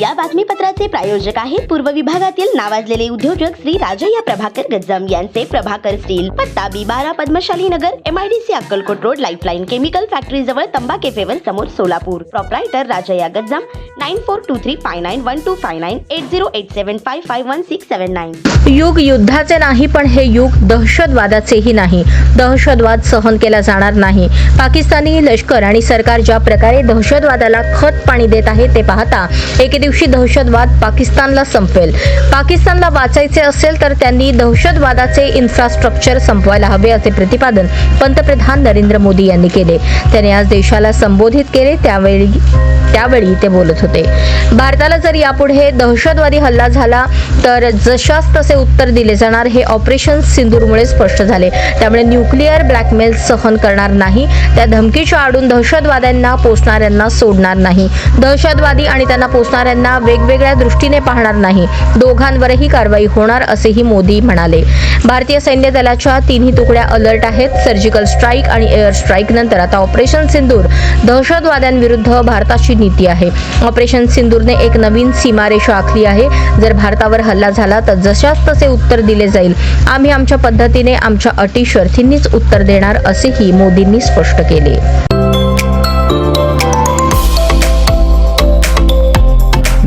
या बातमीपत्राचे प्रायोजक आहेत पूर्व विभागातील नावाजलेले उद्योजक श्री राजय्या प्रभाकर गज्जम यांचे प्रभाकर स्टील पत्ता बी बारा Padmashali Nagar MIDC Akkalkot road lifeline chemical factory जवळ तंबा केफेवर समोर Solapur. Proprietor Rajayya Gajjam nine four two three five nine one two five nine eight zero eight seven five five one six seven nine युग युद्धाचे नाही पण हे युग दहशतवादाचेही नाही. दहशतवाद सहन केला जाणार नाही. पाकिस्तानी लष्कर आणि सरकार ज्या प्रकारे दहशतवादाला खत पाणी देत आहे ते पाहता एके दिवशी दहशतवाद पाकिस्तानला संपेल. पाकिस्तानला वाचायचे असेल तर त्यांनी दहशतवादाचे इन्फ्रास्ट्रक्चर संपवायला हवे असे प्रतिपादन पंतप्रधान नरेंद्र मोदी यांनी केले. त्यांनी आज देशाला संबोधित केले त्यावेळी त्यावेळी ते बोलत होते. भारताला जर यापुढे दहशतवादी हल्ला झाला तर जशास तसे उत्तर दिले जाणार. हे ऑपरेशन सिंदूरमुळे स्पष्ट झाले. त्यामुळे न्यूक्लिअर ब्लॅकमेल सहन करणार नाही. त्या धमकीच्या आडून दहशतवाद्यांना पोचणाऱ्यांना सोडणार नाही. दहशतवादी आणि त्यांना पोचणाऱ्यांना वेगवेगळ्या दृष्टीने पाहणार नाही. दोघांवरही कारवाई होणार असेही मोदी म्हणाले. भारतीय सैन्य दलाच्या तिन्ही तुकड्या अलर्ट आहेत. सर्जिकल स्ट्राईक आणि एअर स्ट्राईक नंतर आता ऑपरेशन सिंदूर. दहशतवाद्यांविरुद्ध भारताची नीती आहे. ऑपरेशन सिंदूरने एक नवीन सीमारेषा आखली आहे. जर भारतावर हल्ला झाला तर जशास तसे उत्तर दिले जाईल. आम्ही आमच्या पद्धतीने आमच्या अटी शर्थींनीच उत्तर देणार असेही मोदींनी स्पष्ट केले.